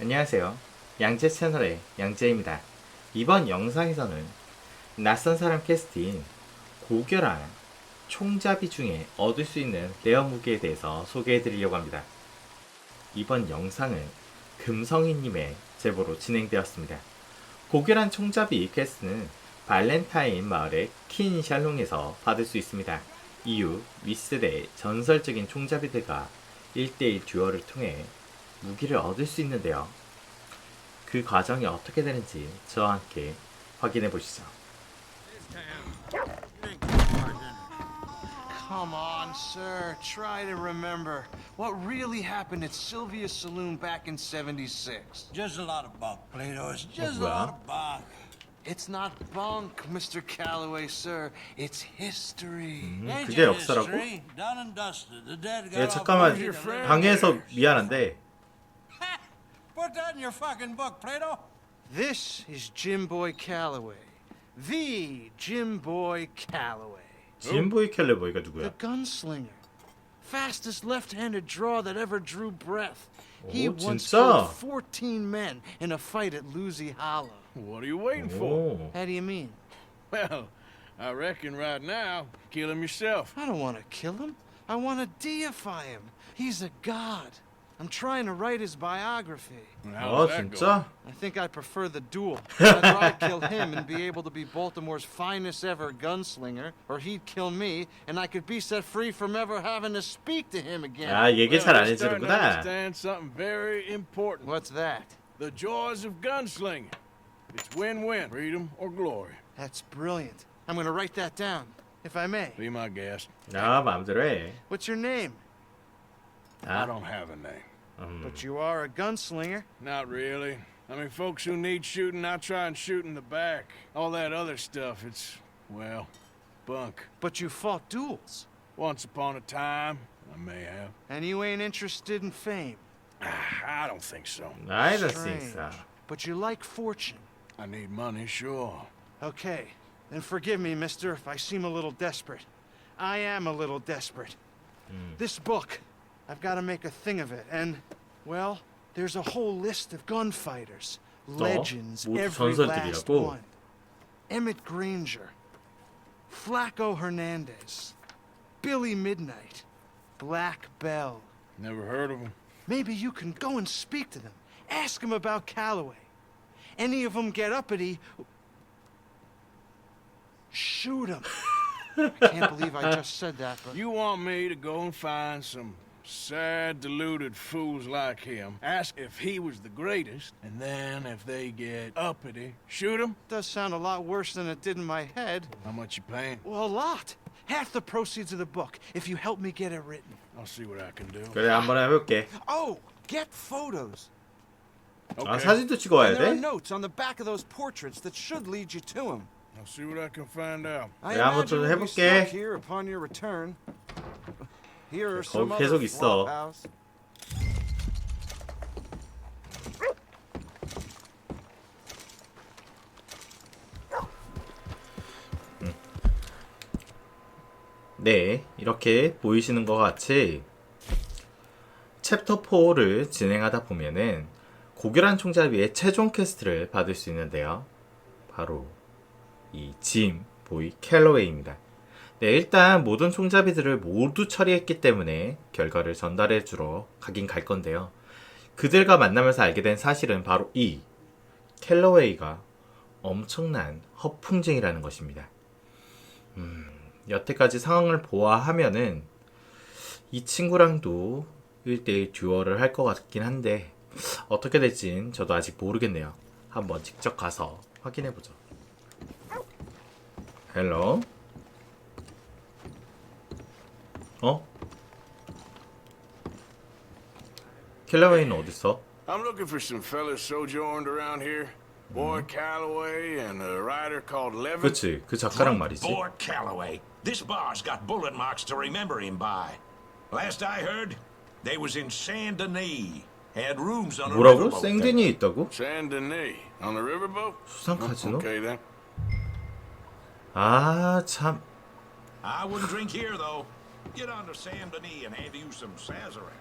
안녕하세요. 양재 채널의 양재입니다. 이번 영상에서는 낯선 사람 캐스트인 고결한 총잡이 중에 얻을 수 있는 레어 무기에 대해서 소개해 드리려고 합니다. 이번 영상은 금성희님의 제보로 진행되었습니다. 고결한 총잡이 퀘스트는 발렌타인 마을의 킨 샬롱에서 받을 수 있습니다. 이후 윗세대의 전설적인 총잡이들과 1대1 듀얼을 통해 무기를 얻을 수 있는데요. 그 과정이 어떻게 되는지 저와 함께 확인해 보시죠. Come on, sir. Try to remember what really happened at Sylvia's Saloon back in 76. Just a lot of bunk, Plato. It's just a lot of bunk. It's not bunk, Mr. Calloway, sir. It's history. 그게 역사라고? history? Done and dusted. The dead got 예, 잠깐만. 방해해서 미안한데 Put that in your fucking book, Plato. This is Jim Boy Calloway. The Jim Boy Calloway. 짐보이 켈레보이가 The 누구야? gunslinger. Fastest left-handed draw that ever drew breath. He 오, once 진짜? killed 14 men in a fight at Lucy Hollow. What are you waiting for? 오, How do you mean? Well, I reckon right now, kill him yourself. I don't want to kill him. I want to deify him. He's a god. I'm trying to write his biography. And 아 how's that 진짜? I think I prefer the duel. I'd rather kill him and be able to be Baltimore's finest ever gunslinger, or he'd kill me, and I could be set free from ever having to speak to him again. 아 얘기 Well, 잘 안 you're starting to 해주는구나. understand something very important. What's that? The joys of gunslinging. It's win-win, freedom or glory. That's brilliant. I'm going to write that down, if I may. Be my guest. 아 마음대로 해. What's your name? I 아, don't have a name. 음. But you are a gunslinger. Not really. I mean, folks who need shooting, I try and shoot in the back. All that other stuff, it's, well, bunk. But you fought duels. Once upon a time, I may have. And you ain't interested in fame. Ah, I don't think so. I don't think so. But you like fortune. I need money, sure. Okay, then forgive me, mister, if I seem a little desperate. I am a little desperate. Hmm. This book, I've got to make a thing of it. And, well, there's a whole list of gunfighters, legends, every last one. Emmett Granger, Flacco Hernandez, Billy Midnight, Black Bell. Never heard of them. Maybe you can go and speak to them. Ask them about Calloway. Any of them get uppity, shoot them. I can't believe I just said that, but... You want me to go and find some sad, deluded fools like him, ask if he was the greatest, and then if they get uppity, shoot him? it does sound a lot worse than it did in my head. How much you paying? Well, a lot. Half the proceeds of the book, if you help me get it written. I'll see what I can do. 그래 한번 해볼게. Oh, get photos. 아 Okay, 사진도 찍어와야 And there are 돼? notes on the back of those portraits that should lead you to him. I'll see what I can find out. I 그래, 한번 imagine 좀 we'll be 해볼게. stuck here upon your return. Are 거기 계속 있어. flophouse. 네, 이렇게 보이시는 것 같이 챕터 4를 진행하다 보면은 고결한 총잡이의 최종 퀘스트를 받을 수 있는데요. 바로 이 짐 보이 캘로웨이입니다. 네, 일단 모든 총잡이들을 모두 처리했기 때문에 결과를 전달해 주러 가긴 갈 건데요. 그들과 만나면서 알게 된 사실은 바로 이 캘로웨이가 엄청난 허풍쟁이라는 것입니다. 여태까지 상황을 보아하면은 이 친구랑도 1대1 듀얼을 할 것 같긴 한데 어떻게 될진 저도 아직 모르겠네요. 한번 직접 가서 확인해 보죠. 헬로. 어? 킬러웨이는 어딨어? I'm looking for some fellas sojourned around here. Boy Calloway and a writer called Levin. 그치 그 작가랑 말이지. Boy Calloway. This bar's got bullet marks to remember him by. Last I heard, they was in Saint Denis. Had rooms on a 뭐라고? riverboat 생데니에 있다고? Saint Denis on the riverboat. 수상 카지노? Okay then. 아 참. there. I wouldn't drink here though. Get on to Saint Denis and have you some Sazerac.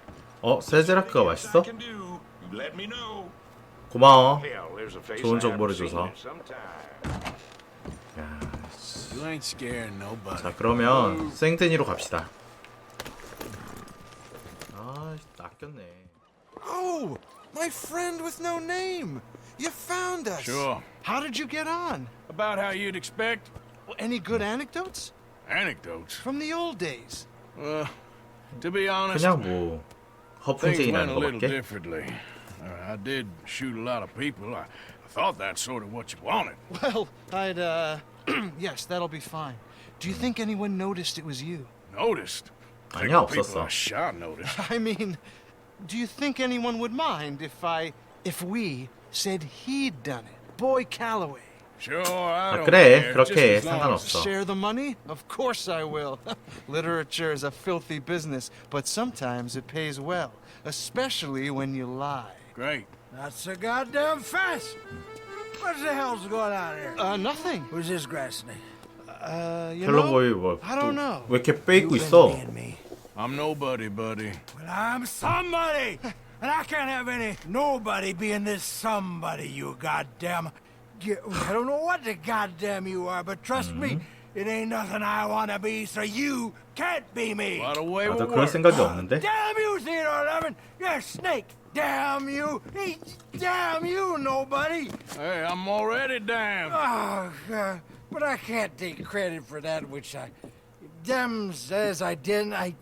어 세제라크가 맛있어? I can do. You let me know. 고마워. Hell, there's a face 좋은 I 정보를 haven't seen 줘서. in some time. 야, You ain't scaring nobody. 자 그러면 생드니로 갑시다. 아, 낚였네. Oh, my friend with no name. You found us. Sure. How did you get on? About how you'd expect. Well, Any good anecdotes? Anecdotes. From the old days. Uh, to be honest, 그냥 뭐 things 허풍쟁이 went 나는 a little 거밖에. differently. Uh, I did shoot a lot of people. I, I thought that's sort of what you wanted. Well, I'd, uh, yes, that'll be fine. Do you think anyone noticed it was you? Noticed. Think 아니야, the people 없었어. I shot noticed. I mean, do you think anyone would mind if I, if we said he'd done it? Boy Calloway. Sure, I 아, don't 그래, care. 그렇게 just 해, as long as 상관없어. Share the money? Of course I will. Literature is a filthy business, but sometimes it pays well, especially when you lie. Great. Not so goddamn fast. What the hell's going on here? Uh, nothing. Who's this grass snake? Uh, you 헬로보이 know, 뭐 I don't know. 왜 이렇게 빼입고 You 있어? been being me. I'm nobody, buddy. Well, I'm somebody, and I can't have any nobody being this somebody. You goddamn. You, I don't know what the goddamn you are, but trust me, it ain't nothing I want to be. So you can't be me. By the way, 나도 we'll 그럴 work. 생각이 없는데. Damn you, Theodore Levin! You're a snake! Damn you! Hey, Damn you, nobody! Hey, I'm already damned. Oh, God. But I can't take credit for that which I. Dem says I didn't. I.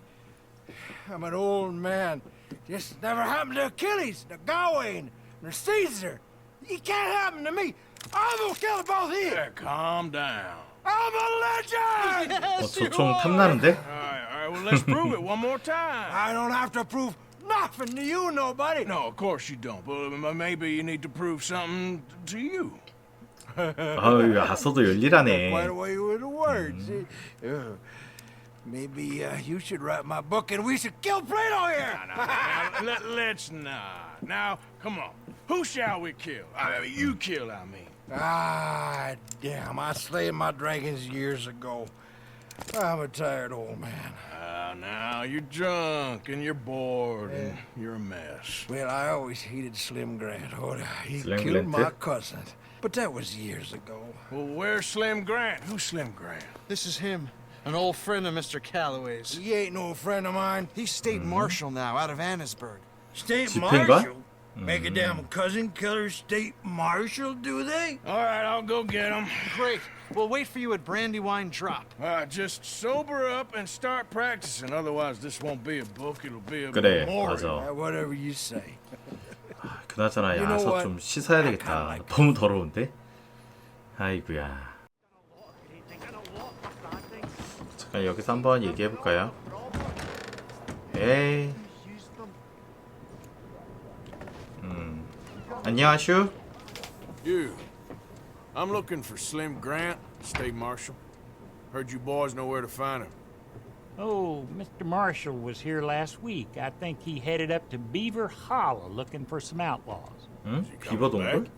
I'm an old man. This never happened to Achilles, to Gawain, or Caesar. It can't happen to me. I'm gonna kill both of you. Yeah, calm down. I'm a legend! 어, 저총 탐나는데? All right, all right. Well, let's prove it one more time. I don't have to prove nothing to you, nobody. No, of course you don't. But uh, maybe you need to prove something to you. 아유, 아서도 열일하네. Quite away with the words. Uh, maybe uh, you should write my book and we should kill Plato here. now, let, let's not. Now, come on. Who shall we kill? I mean, you kill, I mean. Ah, damn. I slayed my dragons years ago. I'm a tired old man. Ah, uh, now you're drunk and you're bored yeah. and you're a mess. Well, I always hated Slim Grant. Oh, he Slim killed my cousin. But that was years ago. Well, where's Slim Grant? Who's Slim Grant? This is him. An old friend of Mr. Calloway's. He ain't no friend of mine. He's state mm -hmm. marshal now, out of Annisburg. State marshal? Make a damn cousin killer state marshal, do they? All right, I'll go get him. Great. We'll wait for you at Brandywine Drop. All right, just sober up and start practicing. Otherwise, this won't be a book. It'll be a 그래, memorial. 맞아. Uh, whatever you say. 그나저나 You know 아서 what? 좀 씻어야 되겠다. 너무 더러운데? 아이구야. 잠깐 여기서 한번 얘기해 볼까요? 에이. 안녕하슈. You. I'm looking for Slim Grant, State Marshal. Heard you boys know where to find him. Oh, Mr. Marshall was here last week. I think he headed up to Beaver Hollow looking for some outlaws. 응? he coming 비버 동굴? back?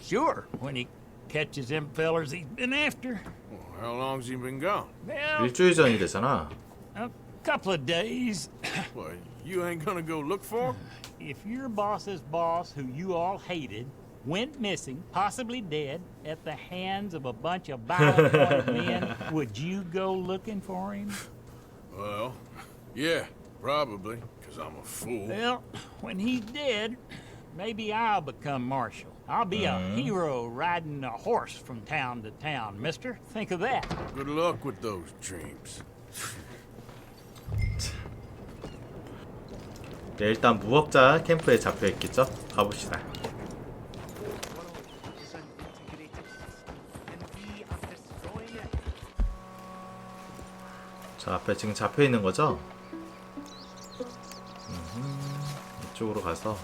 Sure, when he catches them fellers he's been after. Well, how long's he been gone? Well, 일주일 전이 되잖아. a couple of days. Well, you ain't gonna go look for him? If your boss's boss, who you all hated, went missing, possibly dead, at the hands of a bunch of violent men, would you go looking for him? Well, yeah, probably, because I'm a fool. Well, when he's dead, maybe I'll become marshal. I'll be a mm-hmm. hero riding a horse from town to town, mister. Think of that. Good luck with those dreams. 네, 일단 무법자 캠프에 잡혀 있겠죠? 가봅시다. 자, 앞에 지금 잡혀 있는 거죠? 이쪽으로 가서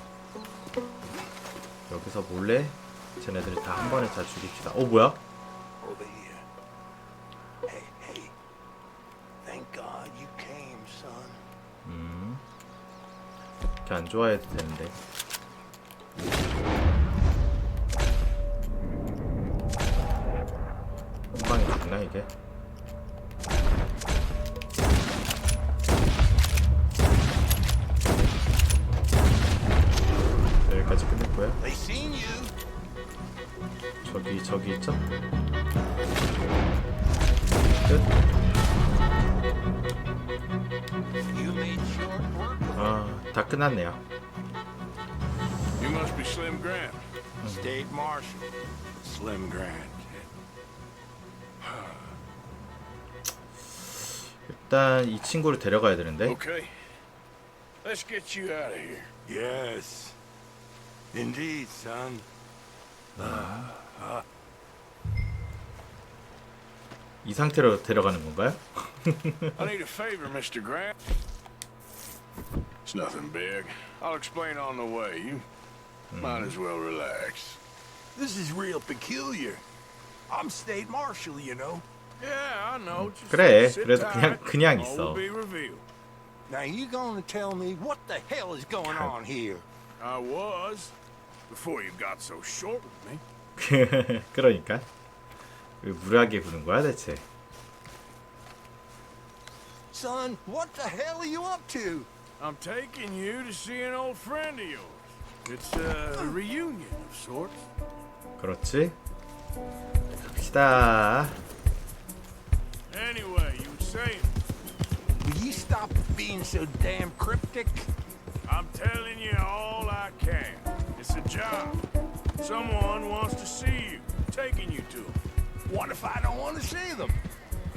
여기서 몰래 쟤네들 다한 번에 다 죽입시다. 어, 뭐야? 안 좋아해도 되는데. 한 방에 죽나 이게? 끝났네요. You must be Slim Grant. State Marshal. Slim Grant. 일단 이 친구를 데려가야 되는데. Okay. Let's get you out of here. Yes. Indeed, son. 이 상태로 데려가는 건가요? I need a favor, Mr. Grant. It's nothing big. I'll explain on the way. You might as well relax. This is real peculiar. I'm State Marshal, you know. Yeah, I know. Just 그래, sit 그래도 그냥- tight. 그냥 All 있어. will be revealed. Now you gonna tell me what the hell is going on here? I was before you got so short with me. 그러니까 왜 무례하게 구는 거야 대체? Son, what the hell are you up to? I'm taking you to see an old friend of yours. It's a reunion of sorts. 그렇지? 갑시다. Anyway, you were saying, Will you stop being so damn cryptic? I'm telling you all I can. It's a job. Someone wants to see you. Taking you to 'em. What if I don't want to see them?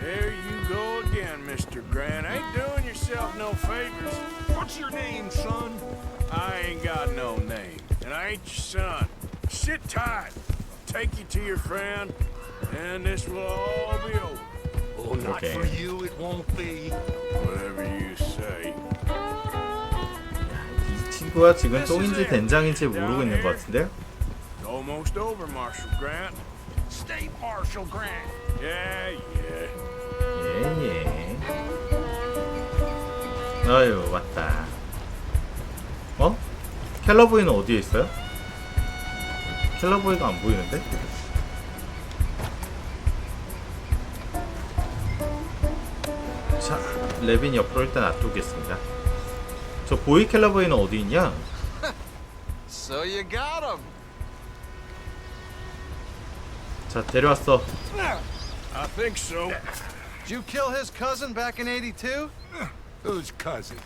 There you go again, Mr. Grant. Ain't doing yourself no favors. What's your name, son? I ain't got no name, and I ain't your son. Sit tight. I'll take you to your friend, and this will all be over. Oh, not Okay. for you, it won't be. Whatever you say. 이 친구가 지금 똥인지 된장인지 모르고 있는 것 같은데요? Almost over, Marshal Grant. State Marshal Grant. Yeah, yeah. 예 예. 아유 왔다. 어? 켈러보이는 어디에 있어요? 켈러보이가 안 보이는데? 자, 레빈 옆으로 일단 놔두겠습니다. 저 보이 켈러보이는 어디 있냐? So you got him. 자, 데려왔어. I think so. Did you kill his cousin back in 82? Whose cousin?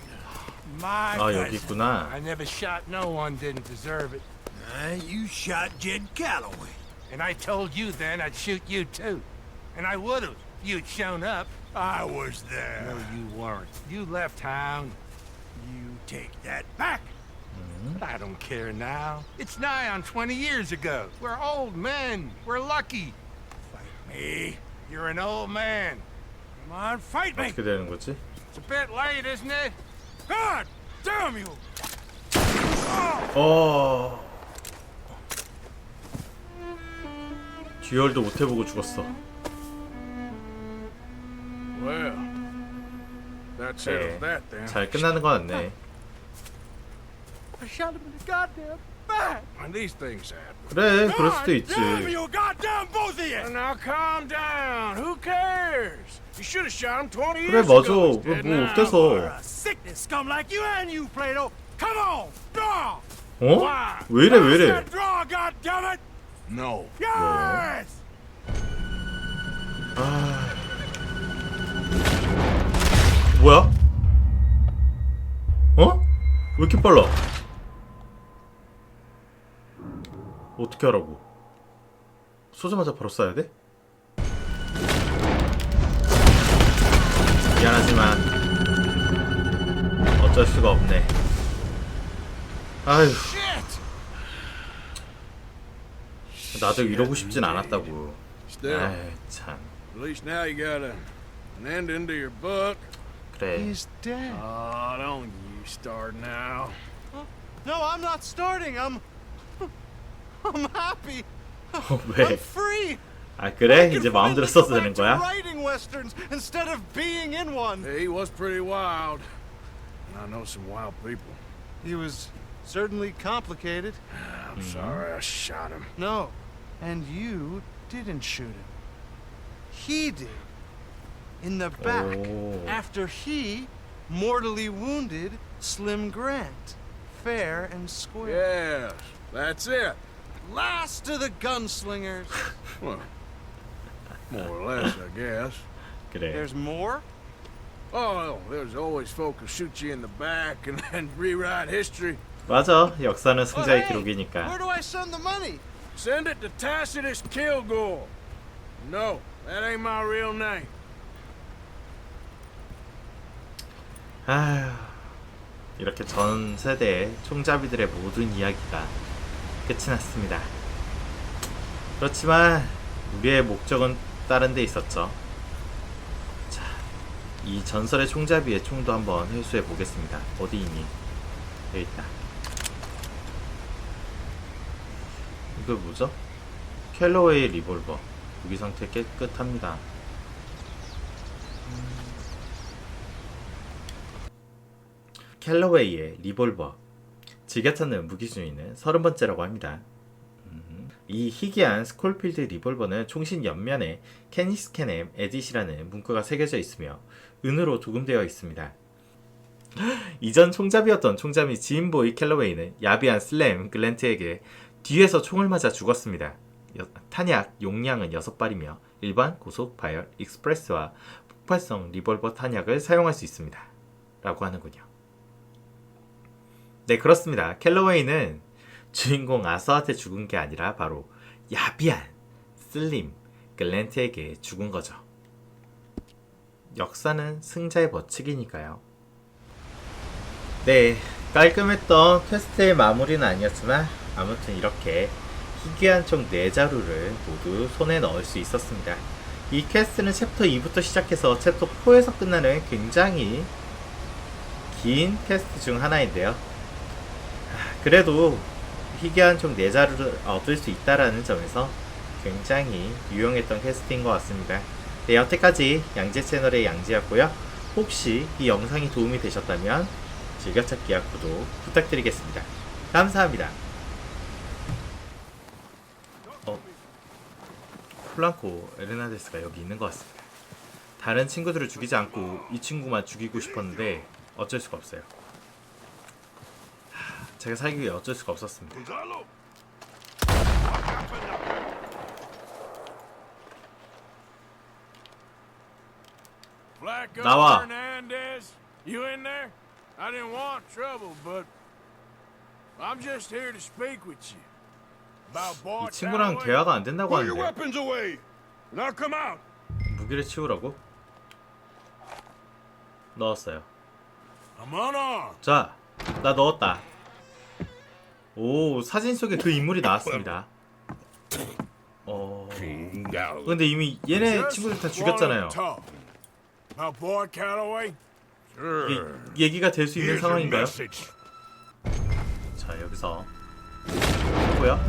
My 아, 여기 있구나. I never shot no one didn't deserve it. Uh, you shot Jed Calloway. And I told you then I'd shoot you too. And I would've. if You'd shown up. I was No, there. you weren't. You left town. You take that back. I don't care now. It's nigh on 20 years ago. We're old men. We're lucky. Me. You're an old man. Come on, fight me. 어떻게 되는 거지? It's a bit late, isn't it? God damn you. 어. 듀얼도 못 해보고 죽었어. Well, that settles 네. that then. 잘 끝나는 거 같네. I shot him in the goddamn back. When these things happen. 그래, 그럴 수도 God 있지. damn you, goddamn both of you. Well, now calm down. Who cares? You should have shot him 20 그래, years 맞아. ago. 왜 instead 뭐 now. 어때서? A sickness scum like you and you, Plato. Come on, draw. 어? 왜 이래, 왜 이래? That draw, goddammit. No. Yes. 뭐야? 어? 왜 이렇게 빨라? 어떻게 하라고? 쏘자마자 바로 쏴야 돼? 미안하지만 어쩔 수가 없네. 아휴, 나도 이러고 싶진 않았다고. Still, 아이 참. at least now you got a, an end into your book. 그래. Oh, don't you start now. No, I'm not starting. I'm. I'm happy. 어, 왜? I'm free. 아 그래? I 이제 can 마음대로 finally 써도 go 되는 back to 거야? Writing westerns instead of being in one. He was pretty wild. And I know some wild people. He was certainly complicated. I'm sorry I shot him. No, and you didn't shoot him. He did. In the back. 오. After he mortally wounded Slim Grant. Fair and square. Yes, that's it. Last of the gunslingers. Well, more or less, I guess. 그래. There's more? Oh, there's always folk who shoot you in the back and then rewrite history. 맞아. 역사는 Oh, 승자의 hey, 기록이니까. Where do I send the money? Send it to Tacitus Kilgore. No, that ain't my real name. 아휴, 이렇게 전 세대의 총잡이들의 모든 이야기가 끝이 났습니다. 그렇지만 우리의 목적은 다른 데 있었죠. 자, 이 전설의 총잡이의 총도 한번 회수해 보겠습니다. 어디 있니? 여기 있다. 이거 뭐죠? 켈러웨이 리볼버. 무기 상태 깨끗합니다. 캘러웨이의 리볼버 즐겨 찾는 무기 중에는 30번째라고 합니다. 음, 이 희귀한 스콜필드 리볼버는 총신 옆면에 캐니스캔엠 에디시라는 문구가 새겨져 있으며 은으로 도금되어 있습니다. 이전 총잡이였던 총잡이 지인보이 캘러웨이는 야비한 슬램 글랜트에게 뒤에서 총을 맞아 죽었습니다. 여- 탄약 용량은 6발이며 일반, 고속, 바이얼, 익스프레스와 폭발성 리볼버 탄약을 사용할 수 있습니다. 라고 하는군요. 네, 그렇습니다. 캘러웨이는 주인공 아서한테 죽은 게 아니라 바로 야비한 슬림 글랜트에게 죽은 거죠. 역사는 승자의 법칙이니까요. 네, 깔끔했던 퀘스트의 마무리는 아니었지만 아무튼 이렇게 희귀한 총 4자루를 모두 손에 넣을 수 있었습니다. 이 퀘스트는 챕터 2부터 시작해서 챕터 4에서 끝나는 굉장히 긴 퀘스트 중 하나인데요. 그래도 희귀한 총 4자루를 얻을 수 있다라는 점에서 굉장히 유용했던 퀘스트인 것 같습니다. 네, 여태까지 양재 채널의 양지였고요. 혹시 이 영상이 도움이 되셨다면 즐겨찾기와 구독 부탁드리겠습니다. 감사합니다. 어, 플랑코 에르나데스가 여기 있는 것 같습니다. 다른 친구들을 죽이지 않고 이 친구만 죽이고 싶었는데 어쩔 수가 없어요. 제가 살기 위해 어쩔 수가 없었습니다. 나와. Hernandez, you in there? I didn't want trouble, but I'm just here to speak with you. 이 친구랑. 대화가 안 된다고 하는데 weapons away! Now come out! 무기를 치우라고? 넣었어요. I'm unarmed. 자, 나 넣었다. 오, 사진 속에 그 인물이 나왔습니다. 어. 근데 이미 얘네 친구들 다 죽였잖아요. 얘기가 될 수 있는 상황인가요? 자, 여기서 뭐야?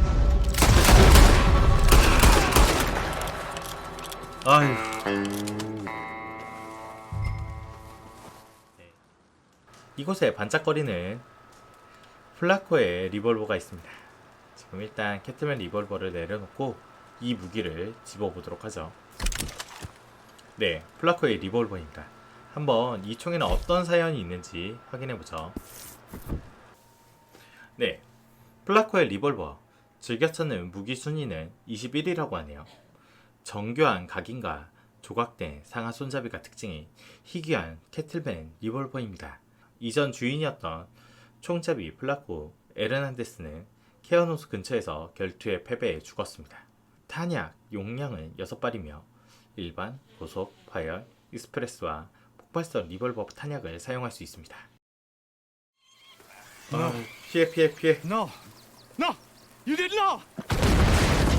아유. 네. 이곳에 반짝거리는 플라코의 리볼버가 있습니다. 지금 일단 캐트맨 리볼버를 내려놓고 이 무기를 집어보도록 하죠. 네, 플라코의 리볼버입니다. 한번 이 총에는 어떤 사연이 있는지 확인해보죠. 네, 플라코의 리볼버 즐겨 찾는 무기 순위는 21위라고 하네요. 정교한 각인과 조각된 상하 손잡이가 특징인 희귀한 캐틀맨 리볼버입니다. 이전 주인이었던 총잡이 플라코 에르난데스는 케어노스 근처에서 결투의 패배에 죽었습니다. 탄약 용량은 6발이며 일반, 고속, 파열, 익스프레스와 폭발성 리볼버 탄약을 사용할 수 있습니다. 아, 피해 피해 피해 No. No! You did not!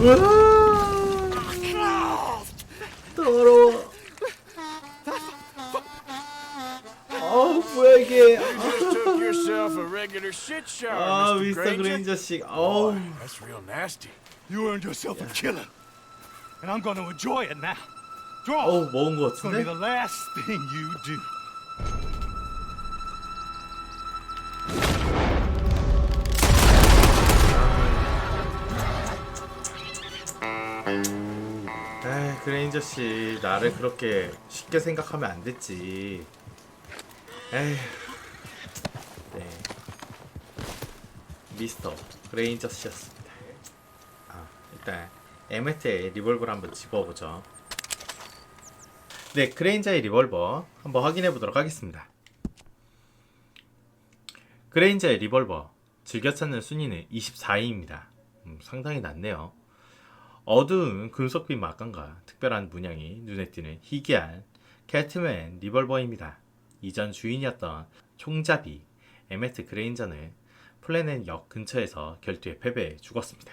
으아! 더러워. 아 뭐야 이게? Yourself a regular shit shower, 아 Mr. 미스터 Granger. 그레인저 씨 어우 That's real nasty. You earned yourself a killer. And I'm gonna enjoy it now. Draw! 어우 먹은 거 It's gonna be 같은데? the last thing you do. 에이 그레인저 씨 나를 그렇게 쉽게 생각하면 안 됐지 에휴 네. 미스터 그레인저 씨였습니다. 아 일단 에메트의 리볼버를 한번 집어보죠. 네 그레인저의 리볼버 한번 확인해 보도록 하겠습니다. 그레인저의 리볼버 즐겨 찾는 순위는 24위입니다. 음, 상당히 낮네요. 어두운 금속빛 막강과 특별한 문양이 눈에 띄는 희귀한 캐트맨 리볼버입니다. 이전 주인이었던 총잡이 에메트 그레인저는 플래넷 역 근처에서 결투에 패배해 죽었습니다.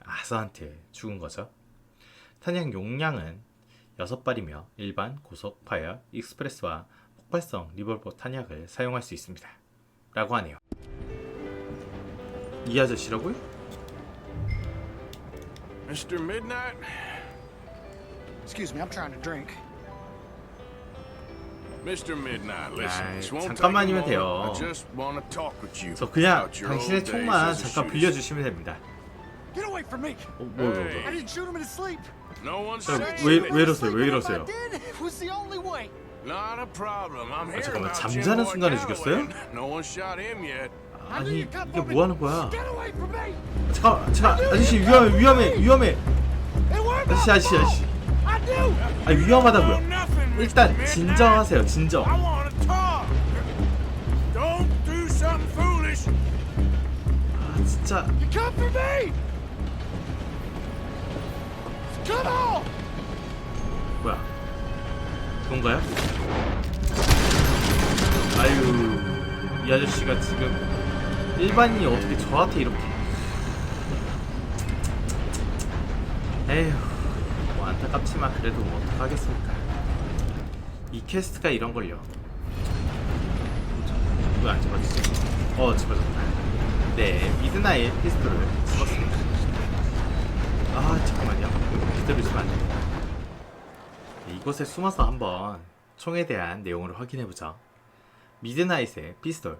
아서한테 죽은 거죠. 탄약 용량은 6발이며 일반 고속 파이어 익스프레스와 폭발성 리볼버 탄약을 사용할 수 있습니다. 라고 하네요. 이 아저씨라고요? Mr. Midnight? Excuse me, I'm trying to drink. 아이, 잠깐만이면 moment. 돼요. I just want to talk with you. 저 그냥 당신의 총만 잠깐. 빌려주시면 됩니다. Get away from me! 어, 뭐, 뭐. 뭐. I didn't shoot him in his sleep. No one 저, said 왜. 왜 이러세요? 왜 이러세요? Here 잠깐만, 잠자는 순간에 죽였어요? 아니 이게. 뭐 하는 거야? Me! 잠깐, 잠깐, 아저씨 위험해, 위험해, 위험해. 아저씨, 아저씨, 아저씨. 아 위험하다고요. 일단. 진정하세요, 진정. 아 진짜. 뭐야? 그건가요? 아유, 이 아저씨가 지금 일반인이 어떻게 저한테 이렇게? 에휴, 뭐 안타깝지만 그래도 뭐 어떡하겠습니까? 이 캐스트가 이런 걸요. 왜안 집어지지? 어, 집어졌다. 네, 미드나잇 피스톨을 집었습니다. 아, 잠깐만요. 돼요. 네, 이곳에 숨어서 한번 총에 대한 내용을 확인해보죠. 미드나잇의 피스톨.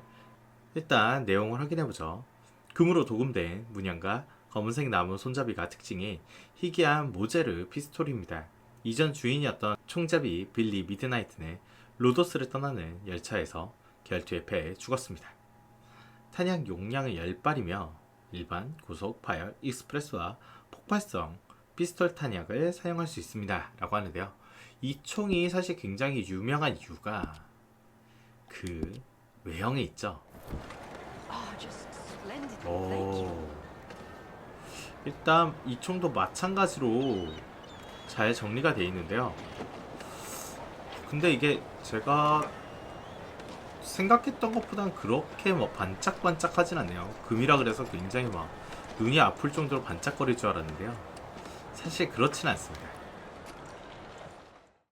일단 내용을 확인해보죠. 금으로 도금된 문양과 검은색 나무 손잡이가 특징인 희귀한 모제르 피스톨입니다. 이전 주인이었던 총잡이 빌리 미드나이트는 로도스를 떠나는 열차에서 결투에 패해 죽었습니다. 탄약 용량은 10발이며 일반, 고속, 파열, 익스프레스와 폭발성 피스톨 탄약을 사용할 수 있습니다. 라고 하는데요. 이 총이 사실 굉장히 유명한 이유가 그 외형에 있죠. You. 오. 일단 이 총도 마찬가지로 잘 정리가 되어 있는데요. 근데 이게 제가 생각했던 것보단 그렇게 뭐 반짝반짝하진 않네요. 금이라 그래서 굉장히 막 눈이 아플 정도로 반짝거릴 줄 알았는데요. 사실 그렇진 않습니다.